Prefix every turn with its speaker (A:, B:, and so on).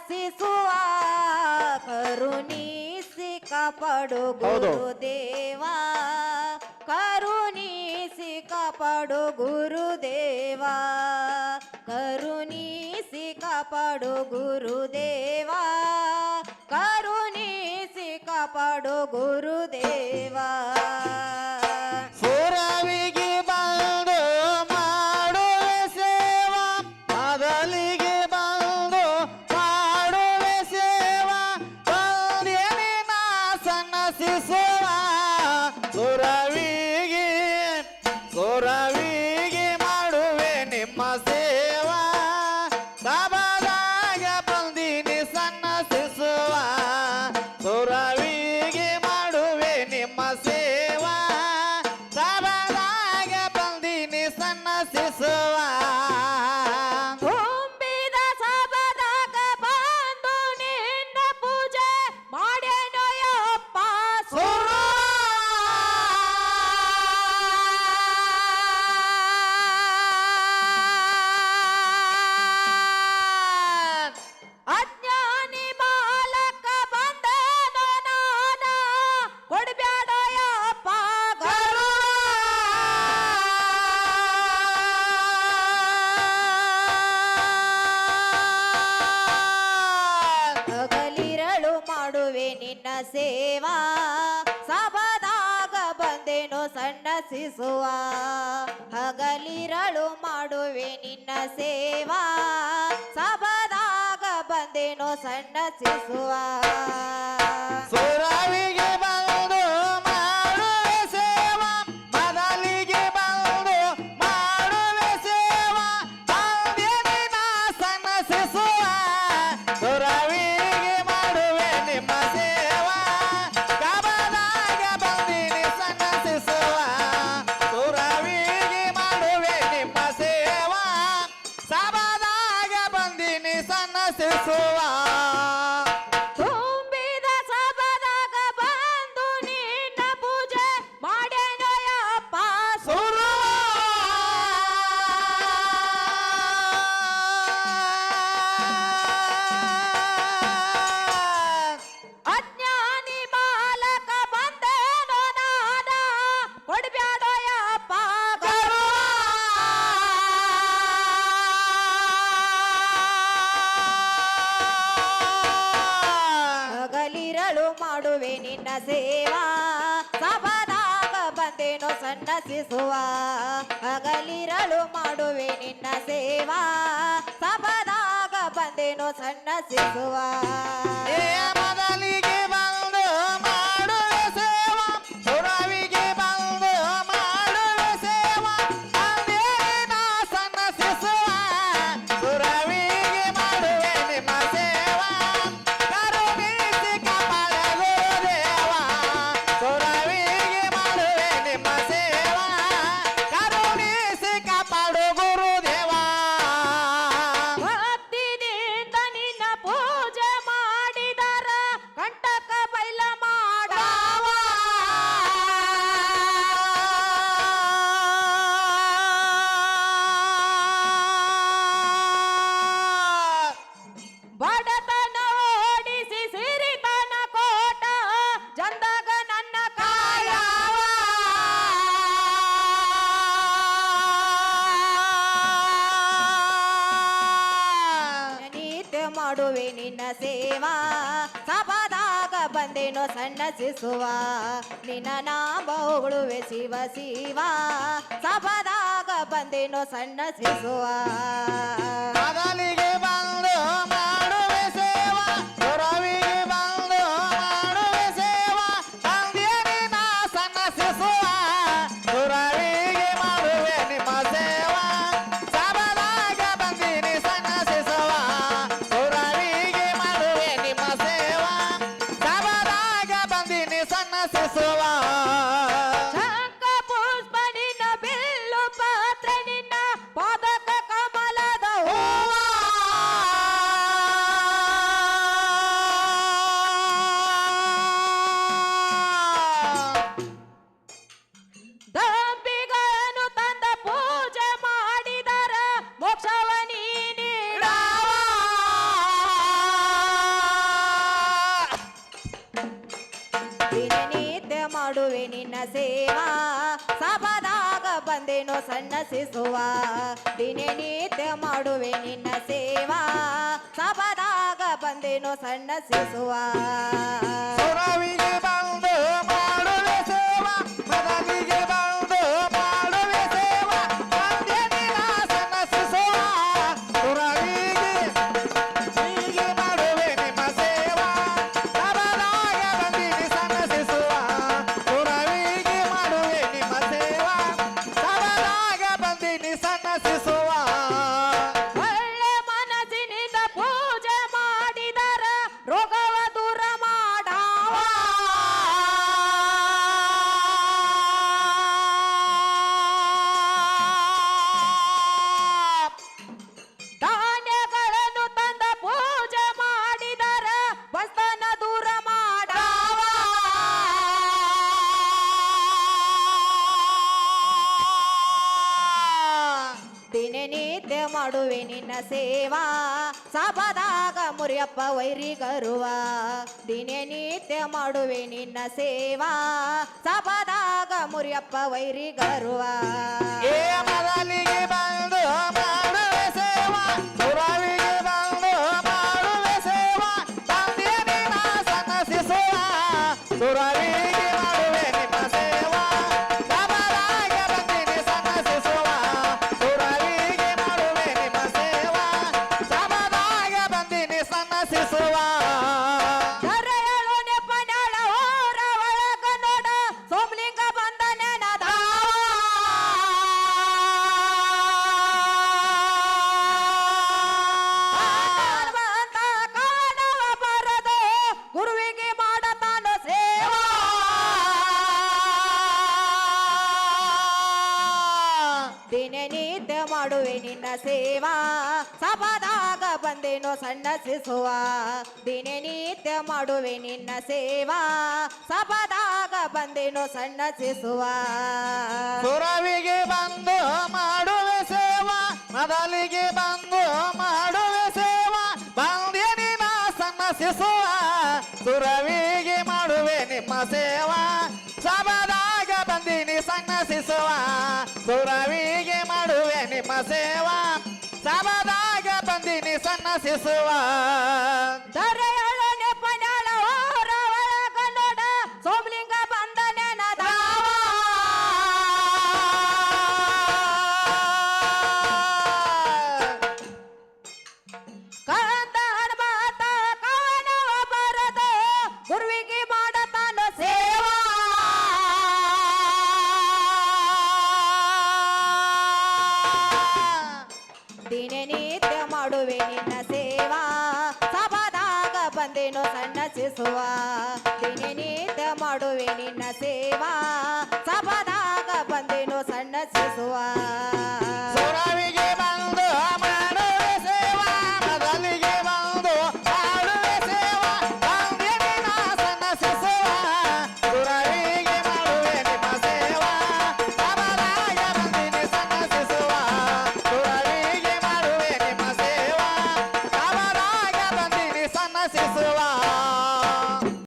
A: ಹಸಿಸುವ ಕರುಣಿಸಿ ಕಪಡು
B: ಹೌದು.
A: ಗುರುದೇವ ಕರುಣಿಸಿ ಕಪಡು ಗುರುದೇವ ಕರುಣಿಸಿ ಕಪಡು ಗುರುದೇವ ಕರುಣಿಸಿ ಕಪಡು ಗುರುದೇವ ಸಂಡಸಿಸುವ ಹಗಲಿರಳು ಮಾಡುವೆ ನಿನ್ನ ಸೇವಾ. ಸಬದಾಗ ಬಂದೇನೋ ಸಂಡಸಿಸುವ
B: ಸುರಾವಿಗೆ ಬಂದು
A: से सोआ ನಿನ್ನ ಸೇವಾ ಸಬನಾಗ ಬಂದೇನೋ ಸನ್ನಸಿಸುವ ಹಗಲಿರಳು ಮಾಡುವೆ ನಿನ್ನ ಸೇವಾ ಸಬನಾಗ ಬಂದೇನೋ
B: ಸನ್ನಸಿಸುವ ಮೊದಲಿಗೆ
A: ಚಂದಾಗ ನನ್ನ ಕಾಯವ ನೀತ ಮಾಡುವೆ ನಿನ್ನ ಸೇವಾ. ಸಭಾದಾಗ ಬಂದೇನೋ ಸಣ್ಣ ಶಿಸುವ ನಿನ್ನ ನಾಮವುಳುವೆ ಶಿವ ಶಿವ. ಸಭಾದಾಗ ಬಂದೇನೋ ಸಣ್ಣ ಶಿಸುವ
B: ಬಂದು ಮಾಡುವೆ ಸೇವಾ. ಗುರವಿಗೆ ಬಂದು ಸೇವಾ,
A: ಸಭಾದಾಗ ಬಂದೇನೋ ಸಣ್ಣ ಶಿಸುವ ದಿನನಿತ್ಯ ಮಾಡುವೆ ನಿನ್ನ ಸೇವಾ, ಸಭಾದಾಗ ಬಂದೇನೋ ಸಣ್ಣ ಶಿಸುವ
B: ಬಂದು ಮಾಡುವೆ ಸೇವಾ ಬಂದು ಮಾಡುವೆ
A: ನಿನ್ನ ಸೇವಾ, ಸಬದಾಗ ಮುರಿಯಪ್ಪ ದಿನೇ ನೀತೆ ಮಾಡುವೆ ನಿನ್ನ ಸೇವಾ, ಸಬದಾಗ ಮುರಿಯಪ್ಪ ವೈರಿಗರುವ
B: ಏ ಮೊದಲಿಗೆ ಬಂದು ಮಾಡುವೆ ಸೇವಾ
A: ದಿನನಿತ್ಯ ಮಾಡುವೆ ನಿನ್ನ ಸೇವಾ. ಸಭಾದಾಗ ಬಂದೇನೋ ಸಣ್ಣ ಶಿಸುವ ದಿನನಿತ್ಯ ಮಾಡುವೆ ನಿನ್ನ ಸೇವಾ. ಸಭಾದಾಗ ಬಂದೇನೋ ಸಣ್ಣ ಶಿಸುವ
B: ಸುರವಿಗೆ ಬಂದು ಮಾಡುವೆ ಸೇವಾ. ಮೊದಲಿಗೆ ಬಂದು ಮಾಡುವೆ ಸೇವಾ. ಬಂದೇನಿ ನಾ ಸಣ್ಣ ಶಿಸುವ ಸುರವಿಗೆ ಮಾಡುವೆ ನಿಮ್ಮ ಸೇವಾ. ಬಂದಿನಿ ಸಣ್ಣ ಶಿಸುವ ಸುರವಿಗೆ ಮಾಡುವೆ ನಿಮ್ಮ ಸೇವಾ. ಸಬದಾಗ ಬಂದಿನಿ ಸಣ್ಣ ಶಿಸುವ
A: ಪನಾಳ ನೆಪನಾಳ ಕನ್ನಡ, ಸೋಮಲಿಂಗ ಬಂದ ಕಂದ ಹನುಮಂತ ಕವನ ಬರದ, ಗುರುವಿಗೆ ತಂದೇನು ಸಣ್ಣ ಶಿಸುವ ಮಾಡುವೆ ನಿನ್ನ ಸೇವಾ. ಸಭದಾಗ ಬಂದೇನು ಸಣ್ಣಸಿಸುವ ಸುರವಿಗೆ ಬಂದು ಮಾಡು